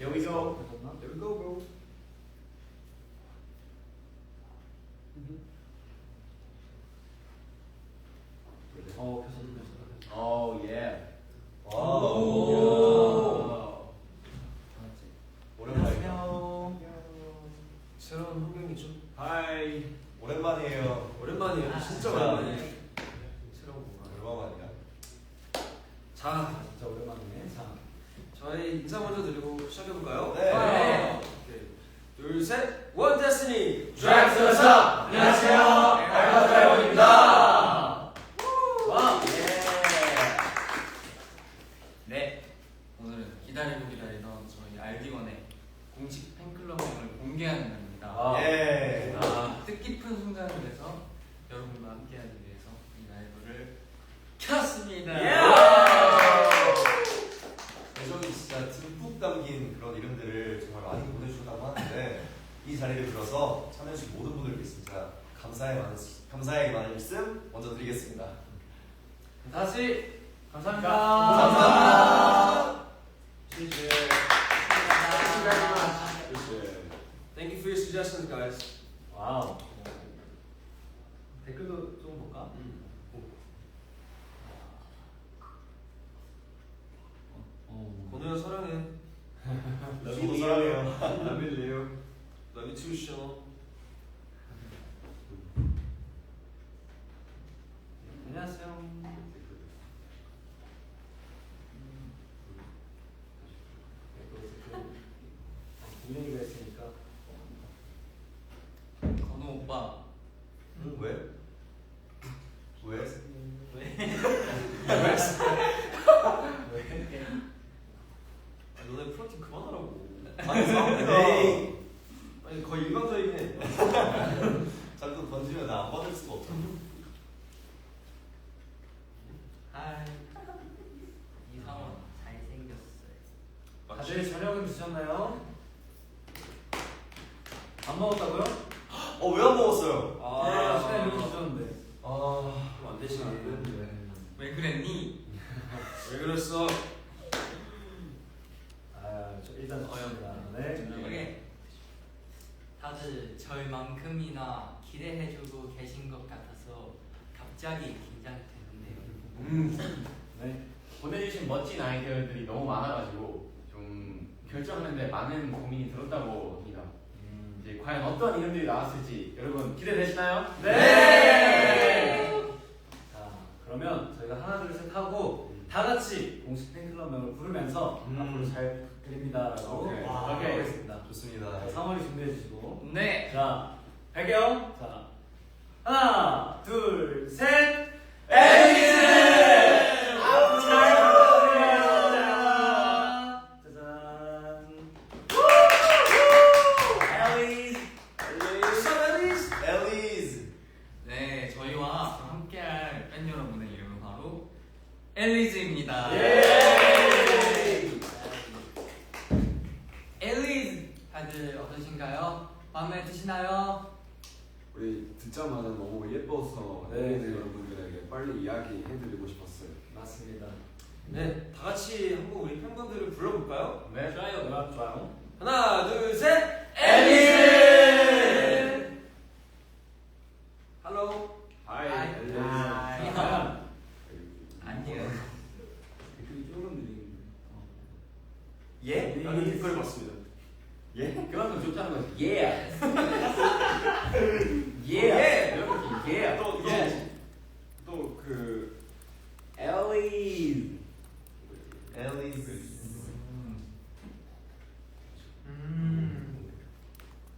Here we go. There we go, bro. 어 펴서 펴서 Oh yeah. 오. 오랜만이에요. 새로운 환경이죠. Hi. 오랜만이에요. 오랜만이에요. 아, 진짜 진짜. 오랜만이에요. 새로운 공간. 얼마 만이야? 자, 진짜 오랜만이네 자 저희 인사 먼저 드리고 시작해 볼까요? 네. 둘, 셋. 원. Drive to the top. 안녕하세요. 알파 드라이버입니다. 와! 네, 오늘은 기다리고 기다리던 저희 알디원의 공식 팬클럽명을 공개하는 날입니다. 아. 예. 아, 뜻깊은 순간을 위해서 여러분과 함께하기 위해서 이 라이브를 켰습니다. 애정이 진짜 듬뿍 담긴 그런 이름들을 정말 많이 보내주셨다고 하는데 이 자리를 빌어서 참여해주신 모든 분들께 진짜 감사의 많은 감사의 말씀 먼저 드리겠습니다. 다시 감사합니다. 감사합니다. 시즈. Thank you for your suggestions, guys. 와우 댓글도 좀 볼까? 어, 건우 형 사랑해. 저도 사랑해요. 라빌리요. Love you too, Sean. 안녕하세요 분명히가 있으니까 건우 오빠. 응, 왜? 왜? 왜? 아, 너네 프로틴 그만하라고. 아니 에이. 거의 일방적이네. 자꾸 던지면 나 안 받을 수가 없어. 하이. 이상원 잘생겼어요. 다들 저녁은 드셨나요? 안 먹었다고요? 어왜 안 먹었어요? 아, 시간이 이렇게 늦었는데 아 그럼 안 되지. 왜 그랬니? 왜 그랬어? 아, 저 일단 좋습니다 네 다들 저희만큼이나 기대해주고 계신 것 같아서 갑자기 긴장되는데요. 음. 네. 보내주신 멋진 아이디어들이 너무 많아가지고 좀 결정하는데 많은 고민이 들었다고 합니다. 음. 이제 과연 어떤 이름들이 나왔을지 여러분 기대되시나요? 네! 자, 그러면 저희가 하나, 둘, 셋 하고 다 같이 공식 팬클럽 명을 부르면서 음. 앞으로 잘 드립니다라고 오케이. 와, 오케이. 하겠습니다. 좋습니다. 자, 상원이 준비해 주시고. 네. 자, 갈게요. 자, 하나, 둘, 셋. 앨리스! 아우, 잘 부탁드립니다. 짜잔. 앨리스. 앨리스. 앨리스. 네, 저희와 함께할 팬 여러분의 이름은 바로 엘리즈입니다. 예! 엘리즈 다들 어떠신가요? 마음에 드시나요? 우리 듣자마자 너무 예뻐서 네. 네. 여러분들에게 빨리 이야기해드리고 싶었어요. 맞습니다. 네, 다 같이 한번 우리 팬분들을 불러볼까요? 네. 좋아요, 좋아요. 하나, 둘, 셋. 앨리스! 할로. 하이. 하이. 앨리스. 하이. 과연 아니요. 댓글이 조금 느리는데. 예? 라는 댓글을 봤습니다. 예? 그만큼 좋다는 거지. 예. 예. 예. 이렇게 예. 또, 또, 예. 또그 엘리. 앨리스. 음.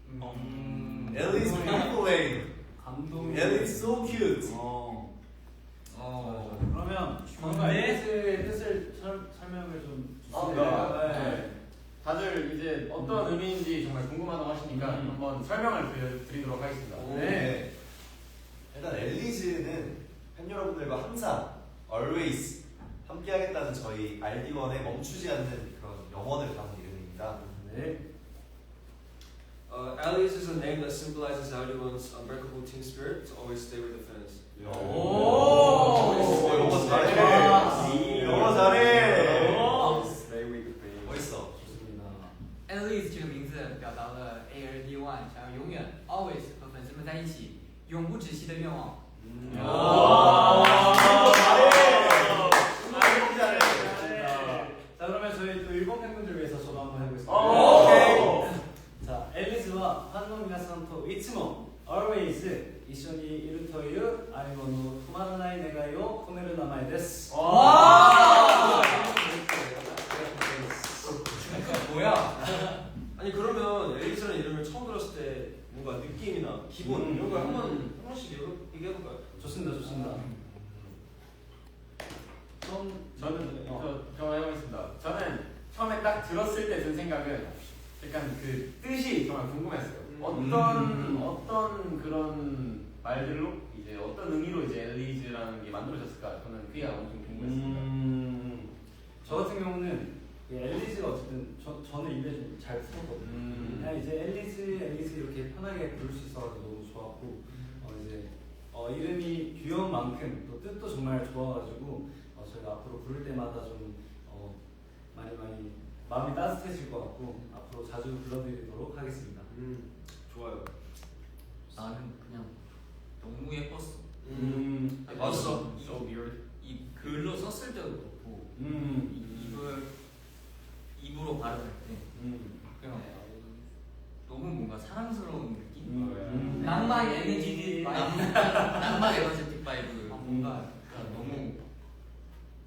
음. 앨리스 beautiful name. 감동이. 앨리스 so cute. 어. 어. 그러면 뭔가 네. 앨리스의 뜻을 설, 설명을 좀 아, 주세요. 네. 다들 이제 어떤 의미인지 궁금하다고 하시니까 음. 한번 설명을 드려- 드리도록 하겠습니다. 오, 네. 네. 일단 앨리즈는 팬 여러분들과 항상 always 함께하겠다는 저희 알디원의 멈추지 않는 그런 영원을 담은 이름입니다. 네. Uh, Alice is a name that symbolizes everyone's unbreakable team spirit to always stay with the fans. 오, 영어 잘해. 와. 영어 잘해. 세명 왕. 음. 예. 뜻이 정말 궁금했어요. 음. 어떤 음. 어떤 그런 말들로 이제 어떤 의미로 이제 엘리즈라는 게 만들어졌을까? 저는 그게 엄청 궁금했습니다. 음, 저 같은 경우는 그 엘리즈가 어쨌든 저, 저는 입에 좀잘 붙었거든요. 음. 그냥 이제 앨리스, 앨리스 이렇게 편하게 부를 수 있어서 너무 좋았고 어 이제 어 이름이 귀여운 만큼 또 뜻도 정말 좋아가지고 어 저희가 앞으로 부를 때마다 좀 어 많이 많이 마음이 따뜻해질 것 같고 앞으로 자주 불러드리도록 하겠습니다. 음 좋아요. 나는 그냥 너무 예뻤어. 음, 아, 맞았어. So weird. 이 글로 썼을 때도 그렇고 음, 이- 입을 입으로 발음할 때 음, 그냥 너무 뭔가 사랑스러운 느낌? 음. 낭만 에너지 바이브 낭만 에너제틱 바이브 음. 뭔가 너무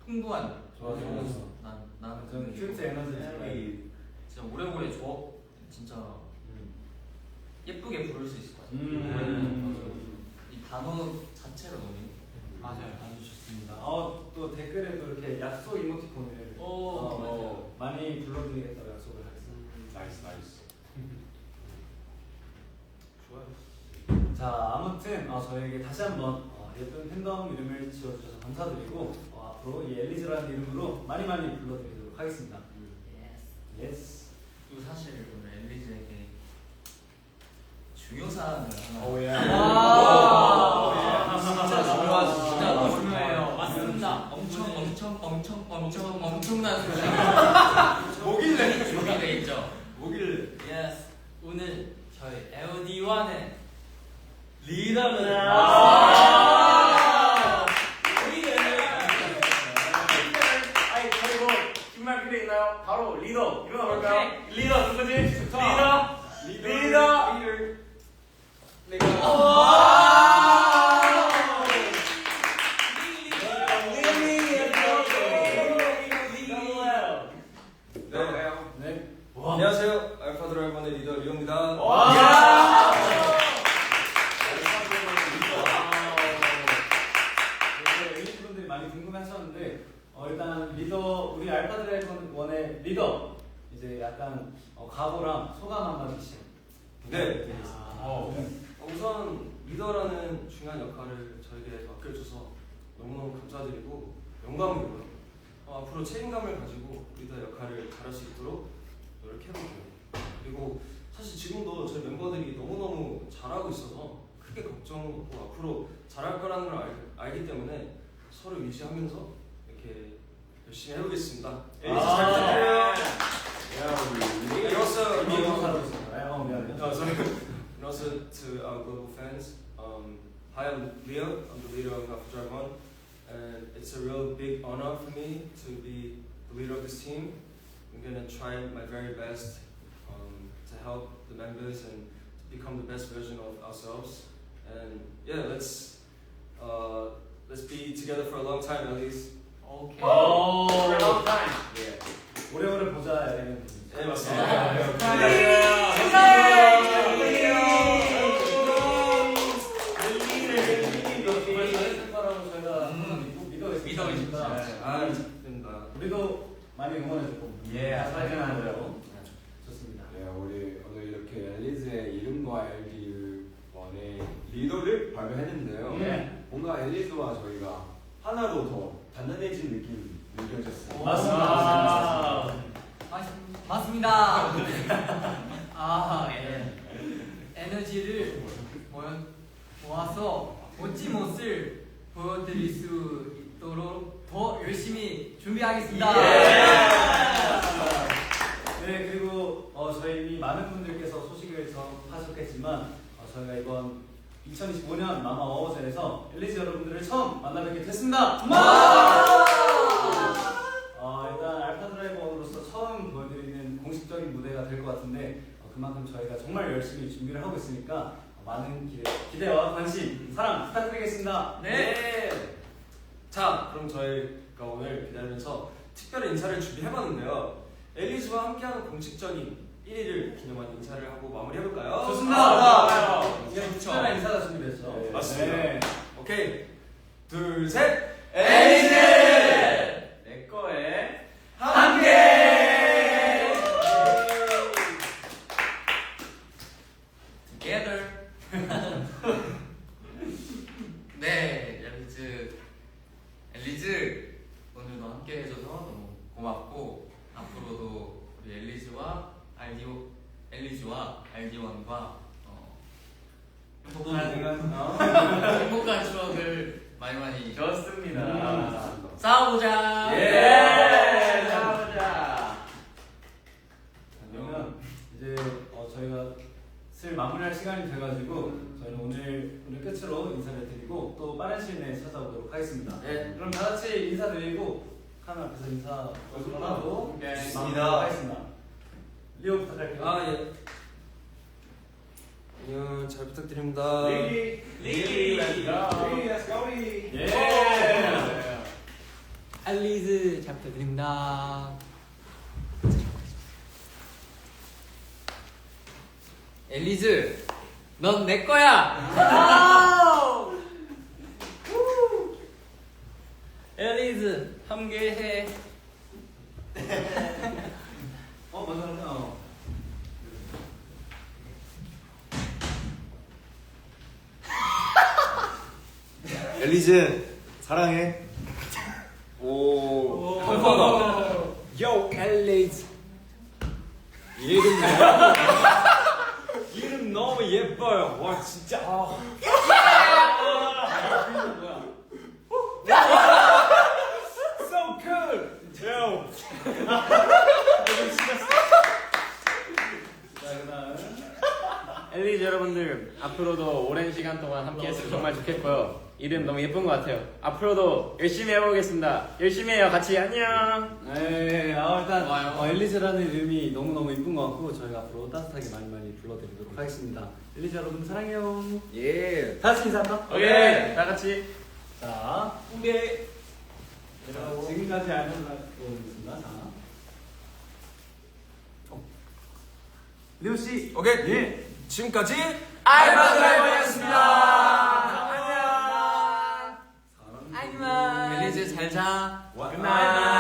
풍부한 좋아, 좋아, 좋아. 난 나는 저는 그 큐트 에너지 스타일. 진짜 오래오래 줘 진짜 예쁘게 부를 수 있을 것 같아. 음. 이 단어 자체가 너무 맞아요. 아주 좋습니다. 어, 또 댓글에도 이렇게 약속 이모티콘을 오, 어, 맞아요. 많이 불러드리겠다고 약속을 하겠습니다. 나이스 나이스. 좋아요. 자, 아무튼 어, 저에게 다시 한번 어, 예쁜 팬덤 이름을 지어주셔서 감사드리고 어, 앞으로 이 엘리즈라는 이름으로 많이 많이 불러드리도록 하겠습니다. 예스. 예스. 또 사실 오늘 엘리즈에게 중요 사항을 하나. 오, 예. 와, 진짜 중요하지. 아, 진짜 아, 중요해요. 아, 맞습니다. 엄청 엄청 엄청 엄청 엄청난 소식. 뭐길래? 준비되어 있죠. 뭐길래? 예스. 오늘 저희 LD1의 리더를 리더 누구지? 리더 리더 네. 각오랑 소감 한마디씩. 네. 어. 어, 우선 리더라는 중요한 역할을 저에게 맡겨줘서 너무너무 감사드리고 영광이고요. 어, 앞으로 책임감을 가지고 리더 역할을 잘할 수 있도록 노력해볼게요. 그리고 사실 지금도 저희 멤버들이 너무너무 잘하고 있어서 크게 걱정 없고 앞으로 잘할 거라는 걸 알, 알기 때문에 서로 유지하면서 이렇게 열심히 해보겠습니다. 엘리스 잘 부탁드려요. 야 우리 And also, 미국 um, 살고 있습니다. 어, 미안해. uh, sorry. and also to our global fans. Um, hi, I'm Leo. I'm the leader of Alpha Drive One, and it's a real big honor for me to be the leader of this team. I'm gonna try my very best um, to help the members and to become the best version of ourselves. And yeah, let's uh, let's be together for a long time at least. 오케이. 오, for a long time. 오래오래 보자. 이런 네 맞습니다. 믿고 믿어 믿어 있습니다. 아. 우리도 많이 응원해주고 예, 사랑하고요. 좋습니다. 네 우리 오늘 이렇게 엘리즈의 이름과 엘리 원의 리더를 발표했는데요. 네. 뭔가 엘리즈와 저희가 하나로 더 단단해진 느낌 느껴졌어요. 맞습니다. 맞, 맞습니다. 아, 예. 에너지를 모여, 모아서 멋진 모습을 보여드릴 수 있도록 더 열심히 준비하겠습니다. 네 그리고 어, 저희 이미 많은 분들께서 소식을 전하셨겠지만 어, 저희가 이번 2025년 마마 어워즈에서 엘리즈 여러분들을 처음 만나뵙게 됐습니다. 어, 일단 알파 드라이버로서 처음 보여드리는 공식적인 무대가 될 것 같은데 어, 그만큼 저희가 정말 열심히 준비를 하고 있으니까 어, 많은 기대, 기대와 관심, 사랑 부탁드리겠습니다. 네. 자, 그럼 저희 가 오늘 기다리면서 특별히 인사를 준비해봤는데요. 엘리즈와 함께하는 공식적인 1위를 기념한 인사를 하고 마무리해볼까요? 좋습니다. 아, 네, 특별한 인사가 준비됐죠. 네, 맞습니다. 네. 오케이. 둘, 셋. 엘리즈! 내 거에 함께! Together. 네, 엘리즈. 엘리즈 오늘도 함께 해줘서 너무 고맙고 앞으로도 우리 엘리즈와 알디 엘리즈와 알디원과 어, 행복한 어. 행복한 추억을 많이 많이 쌓아보자. 예! 싸우자. 그러면 이제 어, 저희가 슬 마무리할 시간이 돼가지고 저희는 오늘 오늘 끝으로 인사를 드리고 또 빠른 시일 내에 찾아오도록 하겠습니다. 네. 그럼 다 같이 인사드리고 카메라 앞에서 인사 하고 네. 마무리하도록 하겠습니다. 리오 부탁할게요. 아, 예. 안녕, 잘 부탁드립니다. 리리, 리리, 리리, let's go, 리리. 예. 알리즈 잘 부탁드립니다. 엘리즈, 넌 내 거야. 엘리즈, 함께해. 어 맞아 맞아. 어. 엘리즈 사랑해. 오. 감사합니다. 요 엘리즈. 이름 이름 너무 예뻐요. 와 진짜. 아. so cool. 요. 자 그다음. 엘리즈 여러분들 앞으로도 오랜 시간 동안 함께했으면 정말 좋겠고요. 이름 너무 예쁜 것 같아요. 앞으로도 열심히 해보겠습니다. 열심히 해요. 같이 안녕. 네, 아, 일단. 어, 엘리즈라는 이름이 너무 너무 이쁜 것 같고 저희가 앞으로 따뜻하게 많이 많이 불러드리도록 하겠습니다. 엘리즈 여러분 사랑해요. 예. 다 같이 인사할까? 오케이. 다 같이. 자, 오케이. 자, 지금까지 알려드리고 있습니다. 자, 어. 리오 씨, 오케이. 예. 지금까지 알바 드라이버였습니다. 안녕. 엘리즈 잘 자. 굿나잇.